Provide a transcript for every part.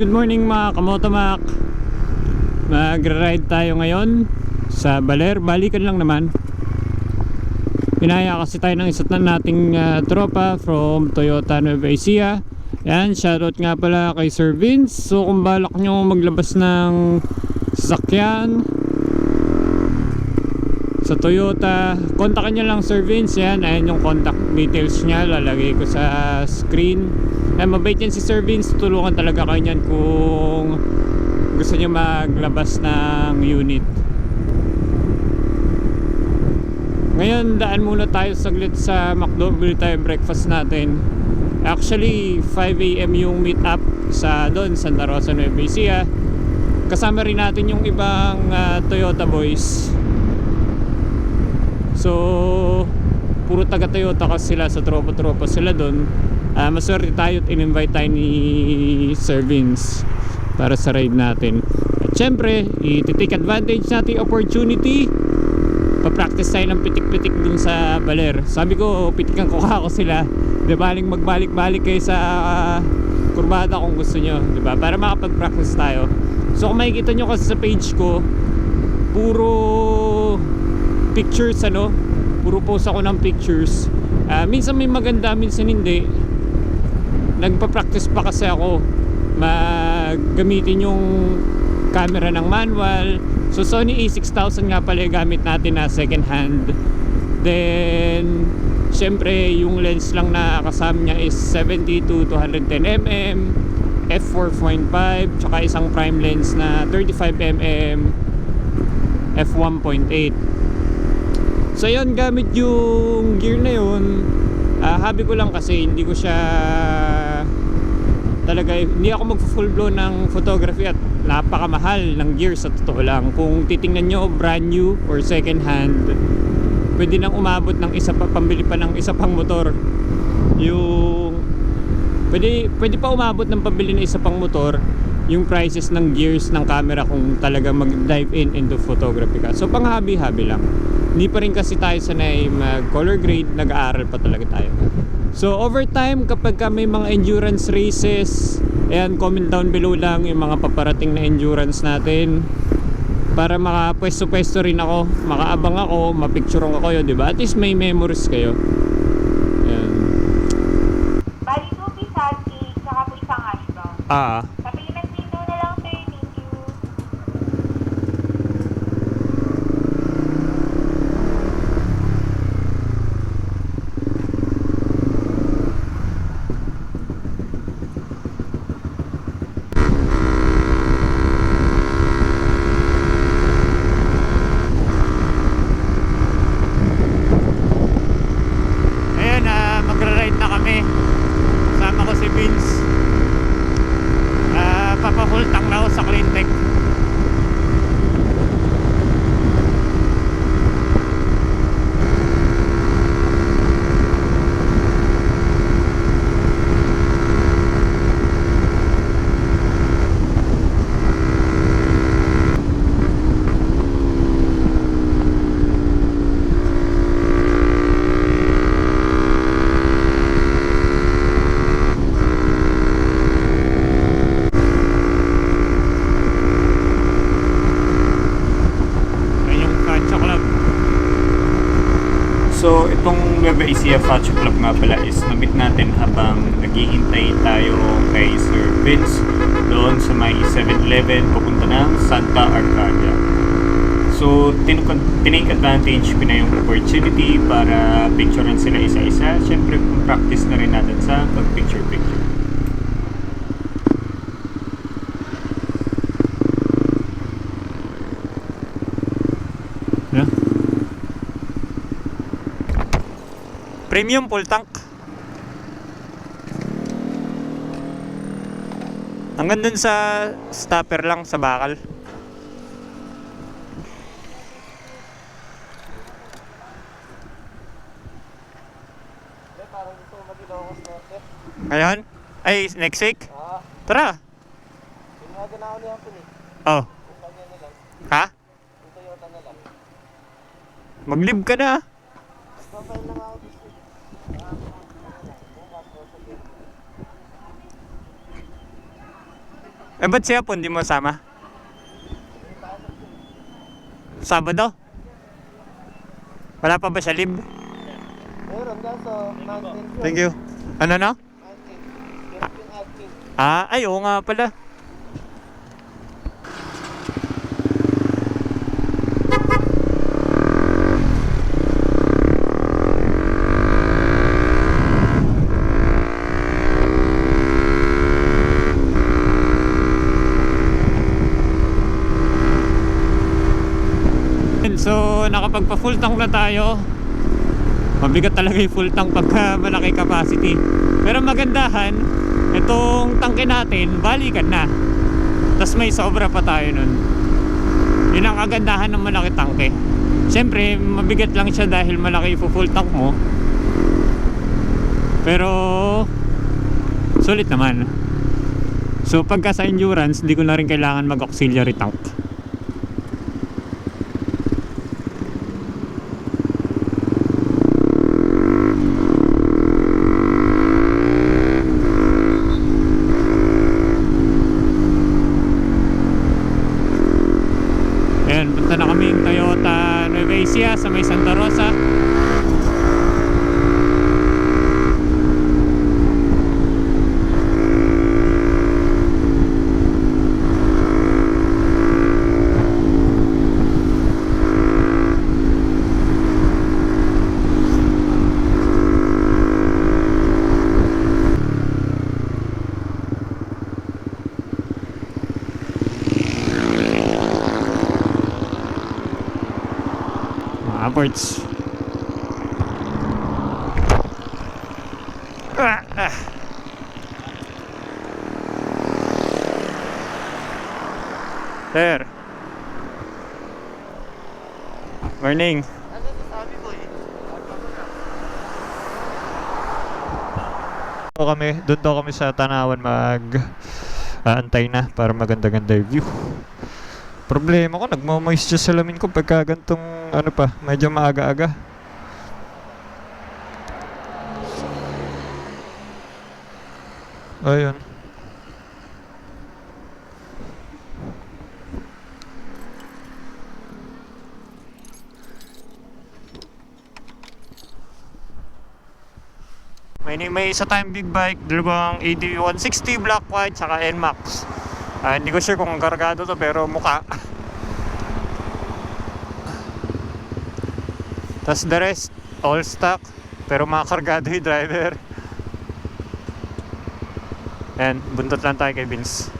Good morning mga kamotomak. Mag-ride tayo ngayon sa Baler. Balikan lang naman. Pinaya kasi tayo ng isa't na nating ah, tropa from Toyota Nueva Ecija. Yan, shoutout nga pala kay Sir Vince. So kung balak nyo maglabas ng sasakyan sa Toyota kontakin nyo lang Sir Vince yan. Ayan yung contact details niya lalagay ko sa screen. Ay mabait yan si Sir Vince. Tulungan talaga kayo niyan kung gusto niyo maglabas ng unit. Ngayon daan muna tayo saglit sa McDo. Bili tayo breakfast natin. Actually 5am yung meet up sa doon Santa Rosa Nueva Ecija. Kasama rin natin yung ibang ah, Toyota boys So, puro taga Toyota kasi sila sa tropa-tropa sila doon. Ah, maswerte tayo at in-invite tayo ni Sir Vince para sa ride natin. At syempre, i-take advantage natin opportunity. Pa-practice tayo ng pitik-pitik dun sa Baler. Sabi ko, pitikan ko ako sila. Di baling magbalik-balik kayo sa ah, kurbada kung gusto nyo. Di ba? Para makapag-practice tayo. So, kung makikita nyo kasi sa page ko, puro pictures ano puro post ako ng pictures. Ah, minsan may maganda minsan hindi. Nagpa-practice pa kasi ako. Maggamitin yung camera ng manual. So Sony a6000 nga pala yung gamit natin na second hand. Then syempre yung lens lang na kasama niya is 70 to 210mm f4.5 tsaka isang prime lens na 35mm f1.8 So yun, gamit yung gear na yun ah, Habi ko lang kasi hindi ko siya Talaga, hindi ako mag full blow ng photography at napakamahal ng gear sa totoo lang Kung titingnan nyo brand new or second hand Pwede nang umabot ng isa pa, pambili pa ng isa pang motor Yung Pwede, pwede pa umabot ng pambili ng isa pang motor yung prices ng gears ng camera kung talaga mag-dive in into photography ka. So pang hobby-hobby lang. Hindi pa rin kasi tayo sanay mag color grade, nag-aaral pa talaga tayo. So over time kapag ka may mga endurance races, ayan comment down below lang yung mga paparating na endurance natin para makapwesto-pwesto rin ako, makaabang ako, mapicturean ko kayo, di ba? At least may memories kayo. Ayan. Bali, tsaka po isang hash brown. Ah, Sa payment window na lang, sir. Thank you. Ayan, ah, magra-ride na kami. Sama ko si Vince. Ah, papahultang na ako sa Cleantech. Ayan yung Facho Club. So, itong Nueva Ecija Facho Club nga pala is nabit natin habang naghihintay tayo kay Sir Vince doon sa may 7-Eleven papunta ng Santa Arcadia. So, tinake advantage ko na yung opportunity para picturean sila isa-isa. Siyempre, practice na rin natin sa pag-picture-picture. Yeah. Premium full tank. Hanggang dun sa stopper lang sa bakal. Ngayon? Ay, next week? Ah, Tara. Tinaga na ako eh. Oh. Kung kanya na lang. Ha? Yung Toyota na lang. Mag-live ka na. Papail lang ako this week. Ah, bukas ko sa game. Eh, ba't siya po hindi mo sama? Sabado? Wala pa ba siya live? Meron kaso. Thank you. Ano na? Ah, ay, oo nga pala. Nakapagpa full tank na tayo. Mabigat talaga yung full tank pagka malaki capacity. Pero magandahan, itong tangke natin, balikan na. Tapos may sobra pa tayo nun. Yun ang kagandahan ng malaki tangke. Siyempre, mabigat lang siya dahil malaki yung full tank mo. Pero, sulit naman. So, pagka sa endurance, hindi ko na rin kailangan mag-auxiliary tank. Ayan, punta na kaming Toyota Nueva Ecija sa may Santa Rosa. Ports. Ah, ah. Sir. Morning. Doon kami, doon daw kami sa Tanawan mag aantay na para maganda-ganda yung view. Problema ko, nagmamoist sa salamin ko pagka gantong ano pa, medyo maaga-aga. Ayun. May, may isa tayong big bike, dalawang AD160 black white, saka NMAX. Ah, hindi ko sure kung kargado to pero mukha. Tapos the rest, all stock. Pero makakargado yung driver. Ayan, buntot lang tayo kay Vince.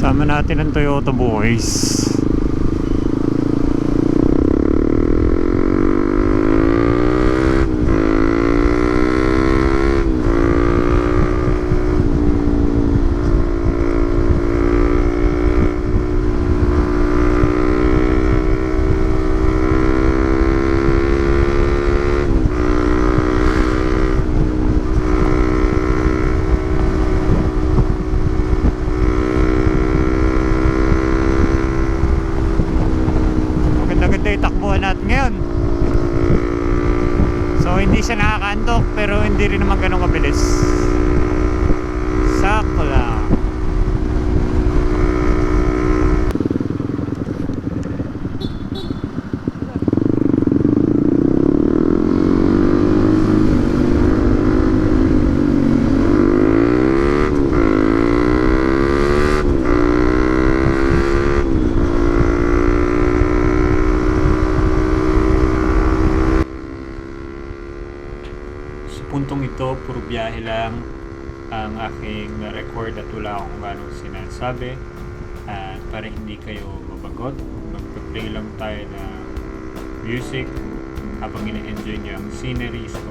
Sama natin ang Toyota Boys. Maganda-ganda yung takbuhan natin ngayon. So hindi siya nakakaantok pero hindi rin naman ganun kabilis. Sakto lang. Sa puntong ito, puro biyahe lang ang aking record at wala akong ganong sinasabi. At para hindi kayo mabagot, magpa-play lang tayo na music habang ina-enjoy niyo ang scenery sa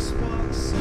spots.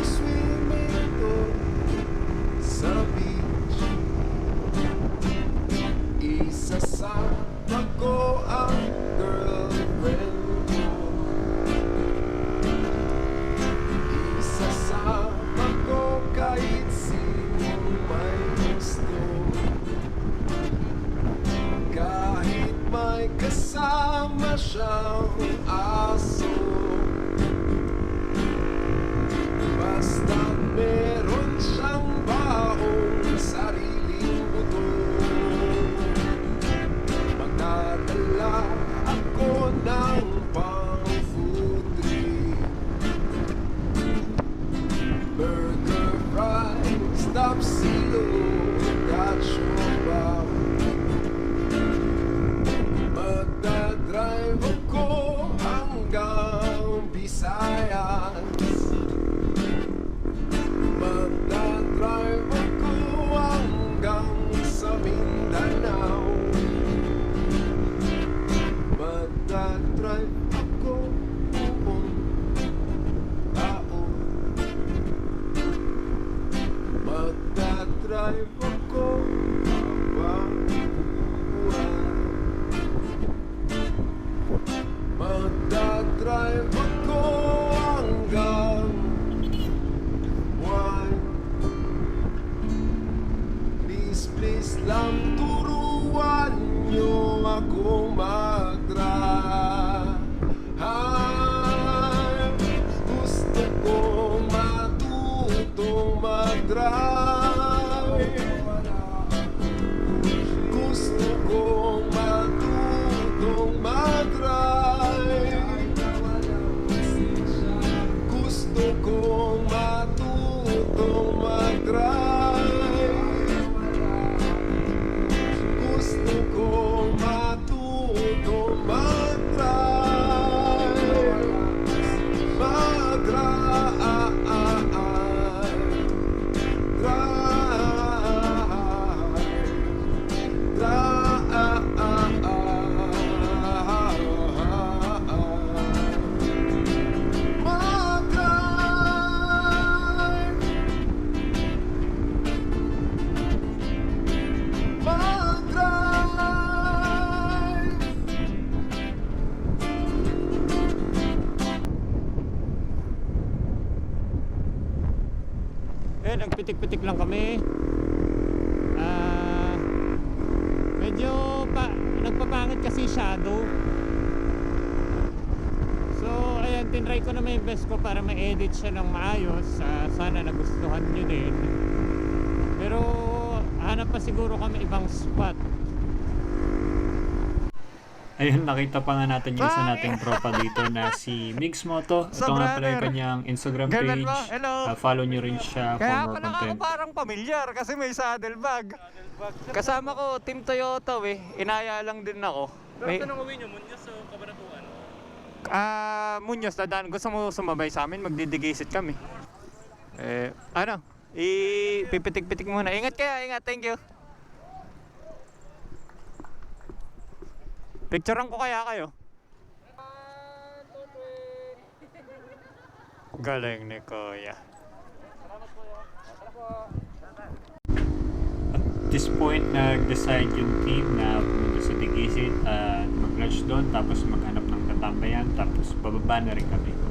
Dra nagpitik-pitik lang kami. Ah, medyo pa, nagpapangit kasi shadow. So, ayan, tinry ko na may best ko para ma-edit siya ng maayos. Ah, sana nagustuhan nyo din. Pero, hanap pa siguro kami ibang spot. Ayun, nakita pa nga natin yung isa nating tropa dito na si Mix Moto. Ito Sa nga pala yung kanyang Instagram page. Ah, follow nyo rin siya Kaya for more pala ako content. parang pamilyar kasi may saddlebag. Kasama ko, Team Toyota eh. Inaya lang din ako. May... Saan ang uwi nyo? Munyas o Kabanatuan? Ah, Munyos, dadaan. Gusto mo sumabay sa amin? Magdidigisit kami. Eh, ano? I-pipitik-pitik muna. Ingat kaya, ingat. Thank you. Picturean ko kaya kayo. Galing ni Kuya. At this point, nag-decide yung team na pumunta sa Digisit at mag-lunch doon tapos maghanap ng tatambayan tapos bababa na rin kami.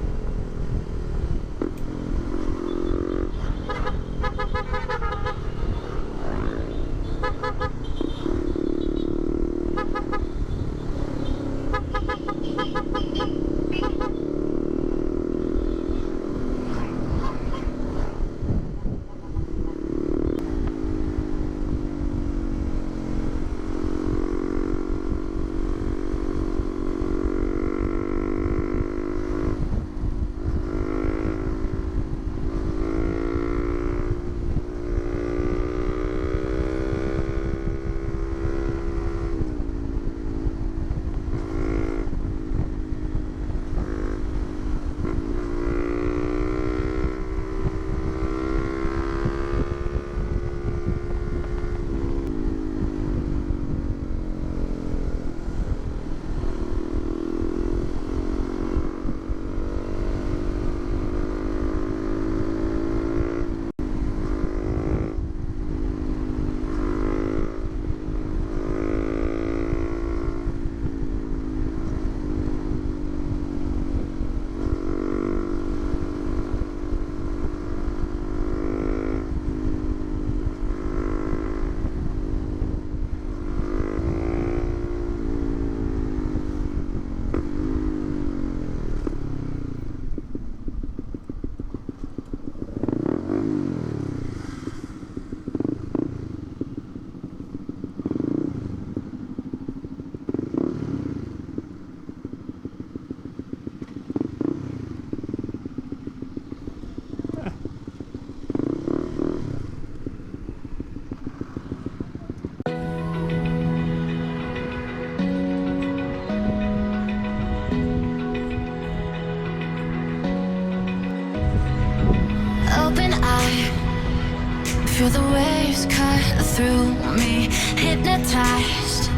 Hypnotized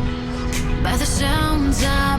by the sounds I'm